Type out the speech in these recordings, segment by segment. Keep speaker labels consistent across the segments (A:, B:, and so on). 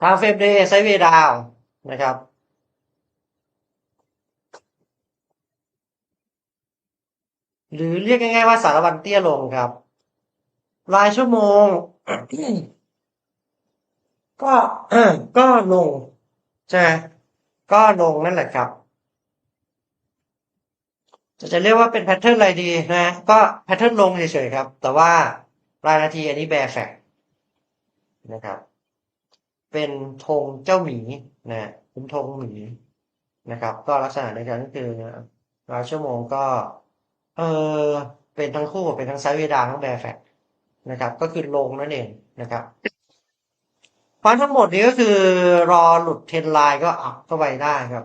A: ทางเฟมเดย์ไซเวดาวนะครับ หรือเรียกง่ายๆว่าสารวันเตี้ยลงครับ รายชั่วโมง ก็ก็ลงใช่ไหมก็ลงนั่นแหละครับ จะจะเรียกว่าเป็นแพทเทิร์นอะไรดีนะ ก็แพทเทิร์นลงเฉยๆครับ แต่ว่ารายนาทีอันนี้แบร์แฟกนะครับ เป็นธงเจ้าหมีนะเป็นธงหมีนะครับ ก็ลักษณะในการก็คือรายชั่วโมงก็เออเป็นทั้งคู่เป็นทั้งไซเวดาทั้งแบร์แฟกนะครับ ก็คือลงนั่นเองนะครับเพราะทั้งหมดนี้ก็คือรอหลุดเทนไลน์ก็อัพเข้าไปได้ครับ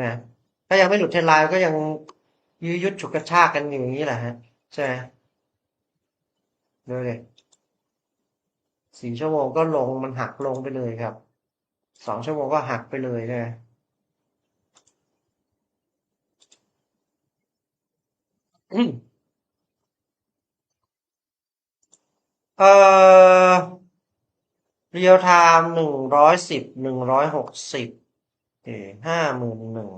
A: นะถ้ายังไม่หลุดเทนไลน์ก็ยังยื้อยุดฉุกกระชากกันอยู่อย่างนี้แหละฮะใช่ไหมดูเลย สี่ชั่วโมงก็ลงมันหักลงไปเลยครับ สองชั่วโมงก็หักไปเลยนะเออเรียลไทม์หนึ่งร้อยสิบหนึ่งร้อยหกสิบเอห้าหมื่นหนึ่ง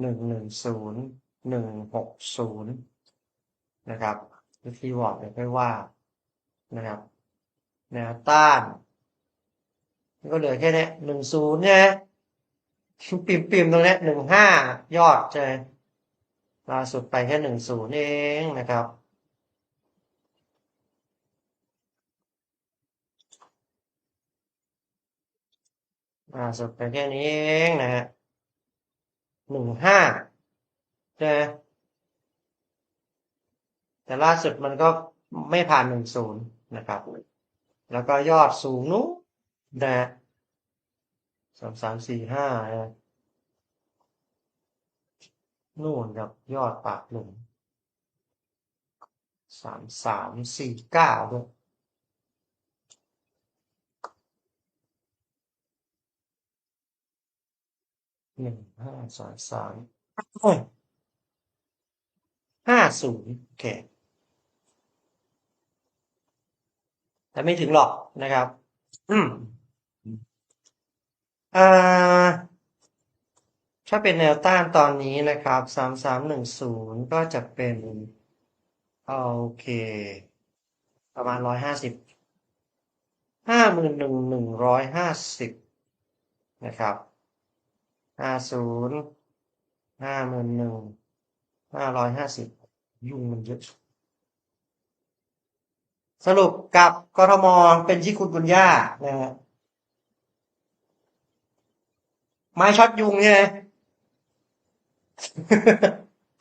A: หนึ่งหนึ่งศูนย์หนึ่งหกศูนย์นะครับวิธีวอร์ดเดี๋ยวค่อยว่านะครับ นวต้านก็เหลือแค่เนี้ยหนึ่งศูนย์เนี่ยปิ่มปิ่มๆตรงเนี้ยหนึ่งห้ายอดใช่ไหมล่าสุดไปแค่หนึ่งศูนย์เองนะครับ ล่าสุดไปแค่นี้เองนะฮะหนึ่งห้าใช่ไหมแต่ล่าสุดมันก็ไม่ผ่านหนึ่งศูนย์นะครับ แล้วก็ยอดสูงนู้นะสามสามสี่ห้านู่นครับยอดปากหลุมสามสามสี่เก้าด้วยหนึ่งห้าสามสามห้าศูนย์โอเค แต่ไม่ถึงหรอกนะครับ อืมอ่าถ้าเป็นแนวต้านตอนนี้นะครับสามสามหนึ่งศูนย์ก็จะเป็นโอเค ประมาณร้อยห้าสิบห้าหมื่นหนึ่งหนึ่งร้อยห้าสิบนะครับห้าศูนย์ห้าหมื่นหนึ่งห้าร้อยห้าสิบยุ่งมันเยอะ สรุปกับกรทมเป็นที่คุณบุญญานะฮะไม้ช็อตยุงใช่ไหม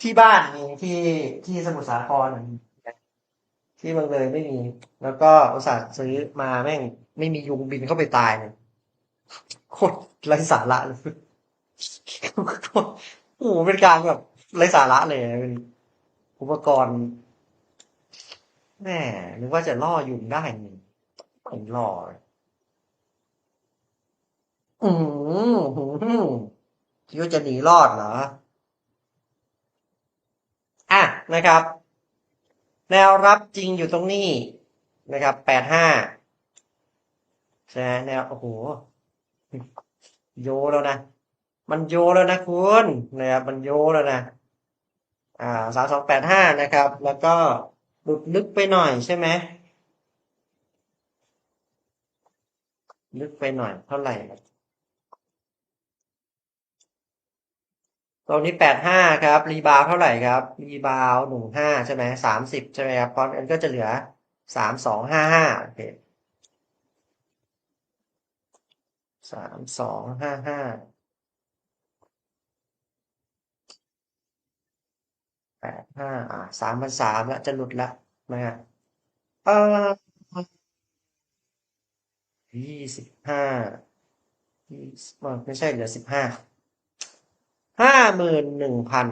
A: ที่บ้านมีที่ที่สมุทรสาครที่เมืองเลยไม่มี แล้วก็อุตส่าห์ซื้อมาแม่ง ไม่มียุงบินเข้าไปตายเลยโคตรไร้สาระเลยโอ้โหเป็นการแบบไร้สาระเลยเป็นอุปกรณ์ แม่นึกว่าจะล่อยุงได้นี่ไม่ล่อเลยอืมหืมคิดว่าจะหนีรอดเหรอ อะนะครับ แนวรับจริงอยู่ตรงนี้นะครับแปดห้าใช่แนวโอ้โห โยแล้วนะ มันโยแล้วนะคุณนะครับมันโยแล้วนะ อ่าสามสองแปดห้านะครับ แล้วก็ หลุดลึกไปหน่อยใช่ไหมลึกไปหน่อยเท่าไหร่ตรงนี้แปดห้าครับ รีบาวเท่าไหร่ครับ รีบาวหนึ่งห้าใช่ไหมสามสิบใช่ไหมครับเพราะนั้นก็จะเหลือสามสองห้าห้าโอเคสามสองห้าห้า แปดห้าอ่าสามพันสามล้วจะหลุดละนะฮะเออยี่สิบห้ายี่สิบไม่ใช่เหลือสิบห้าห้าหมื่นหนึ่งพัน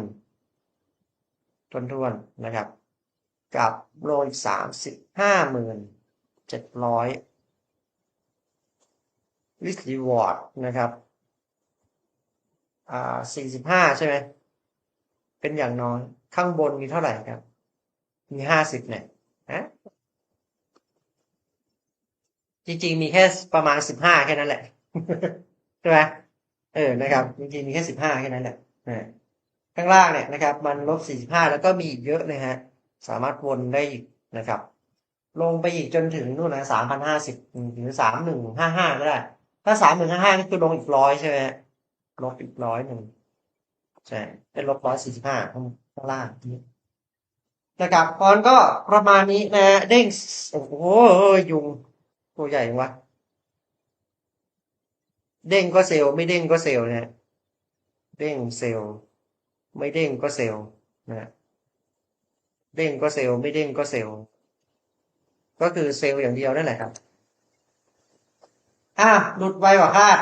A: ทวนทวนๆนะครับ กับโลอีกสามสิบห้าหมื่นเจ็ดร้อยลิสรีวอร์ดนะครับอ่าสี่สิบห้าใช่ไหมเป็นอย่างน้อย ข้างบนมีเท่าไหร่ครับ มีห้าสิบเนี่ยนะจริง ๆ มีแค่ประมาณสิบห้าแค่นั้นแหละใช่ไหมเออนะครับ จริงๆมีแค่สิบห้าแค่นั้นแหละข้างล่างเนี่ยนะครับ มันลบสี่สิบห้าแล้วก็มีอีกเยอะเลยฮะ สามารถวนได้อีกนะครับ ลงไปอีกจนถึงนู่นนะสามพันห้าสิบหรือสามหนึ่งห้าห้าก็ได้ ถ้าสามหนึ่งห้าห้านี่คือลงอีกร้อยใช่ไหมฮะลบอีกร้อยหนึ่งใช่เป็นลบร้อยสี่สิบห้า ข้างล่างนี้นะครับก่อนก็ประมาณนี้นะเด้งโอ้โหยุงตัวใหญ่วะเด้งก็เซลล์ไม่เด้งก็เซลล์นะฮะเด้งเซลล์ไม่เด้งก็เซลล์นะฮะเด้งก็เซลล์ไม่เด้งก็เซลล์ก็คือเซลล์อย่างเดียวนั่นแหละครับอะหลุดไวกว่าคาด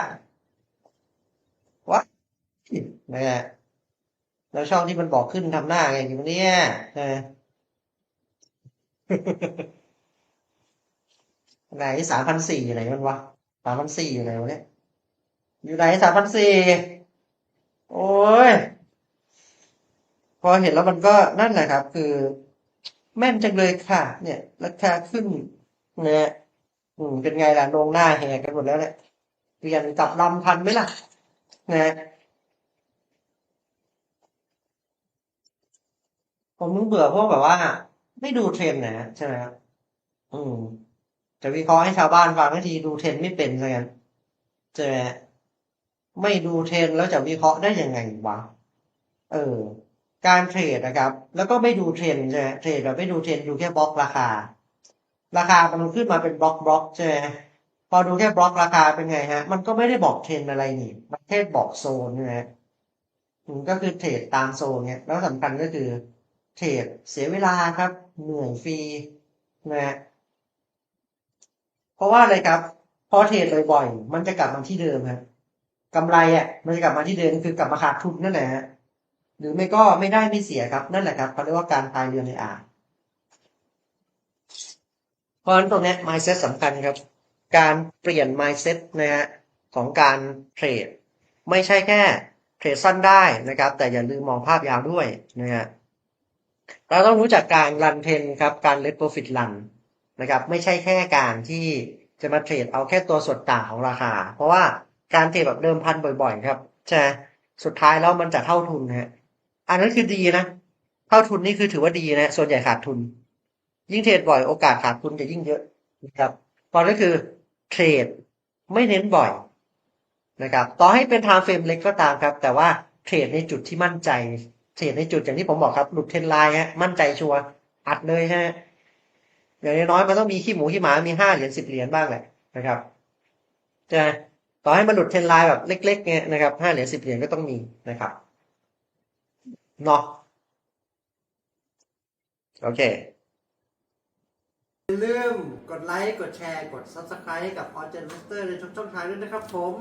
A: วะนะฮะ แล้วช่องที่มันบอกขึ้นทำหน้าไงอยู่เนี่ยนะไหนสามพันสี่อยู่ไหนมันวะสามพันสี่อยู่ไหนวะเนี่ย อยู่ไหนสามพันสี่โอ้ย พอเห็นแล้วมันก็นั่นแหละครับ คือ แม่นจังเลยค่ะ เนี่ย ราคาขึ้นเนี่ยอืมเป็นไงล่ะลงหน้าแหกกันหมดแล้วเนี่ยเปลี่ยนกลับลำพันไหมล่ะนะ ผมนึกเบื่อพวกแบบว่า ไม่ดูเทรนด์นะใช่ไหมครับอืมจะวิเคราะห์ให้ชาวบ้านฟังบางทีดูเทรนด์ไม่เป็นซะงั้นใช่ไหมไม่ดูเทรนด์แล้วจะวิเคราะห์ได้ยังไงวะเออ การเทรดนะครับ แล้วก็ไม่ดูเทรนด์ใช่ไหมเทรดแบบไม่ดูเทรนด์ดูแค่บล็อกราคา ราคามันขึ้นมาเป็นบล็อกบล็อกใช่ไหมพอดูแค่บล็อกราคาเป็นไงฮะ มันก็ไม่ได้บอกเทรนด์อะไรนี่ มันแค่บอกโซนใช่ไหมก็คือเทรดตามโซนเนี่ยแล้วสำคัญก็คือ เทรดเสียเวลาครับ เหนื่อยฟรีนะฮะเพราะว่าอะไรครับพอเทรดบ่อยๆมันจะกลับมาที่เดิมครับกำไรอะ มันจะกลับมาที่เดิมคือกลับมาขาดทุนนั่นแหละฮะหรือไม่ก็ไม่ได้ไม่เสียครับ นั่นแหละครับเขาเรียกว่าการพายเรือในอ่างเพราะฉะนั้นตรงนี้ mindset สำคัญครับ การเปลี่ยน mindset นะฮะของการเทรด ไม่ใช่แค่เทรดสั้นได้นะครับ แต่อย่าลืมมองภาพยาวด้วยนะฮะ เราต้องรู้จักการรันเทนครับการ let profit run นะครับไม่ใช่แค่การที่จะมาเทรดเอาแค่ตัวส่วนต่างของราคา เพราะว่าการเทรดแบบเดิมพันบ่อยๆ ครับใช่สุดท้ายแล้วมันจะเท่าทุนฮะอันนั้นคือดีนะเท่าทุนนี่คือถือว่าดีนะ ส่วนใหญ่ขาดทุน ยิ่งเทรดบ่อยโอกาสขาดทุนจะยิ่งเยอะนะครับเพราะนั่นคือเทรดไม่เน้นบ่อยนะครับต่อให้เป็น time frame เล็กก็ตามครับ แต่ว่าเทรดในจุดที่มั่นใจ เทรดในจุดอย่างที่ผมบอกครับ หลุดเทนไลน์ฮะ มั่นใจชัวร์อัดเลยฮะอย่างน้อยๆมันต้องมีขี้หมูขี้หมา มีห้าเหรียญสิบเหรียญบ้างแหละนะครับจะต่อให้มันหลุดเทนไลน์แบบเล็กๆเงี้ยนะครับห้าเหรียญสิบเหรียญก็ต้องมีนะครับเนาะโอเคอย่าลืมกดไลค์ กดแชร์ กด Subscribe กับ o n g e n Master ในทุกช่องทางด้วยนะครับผม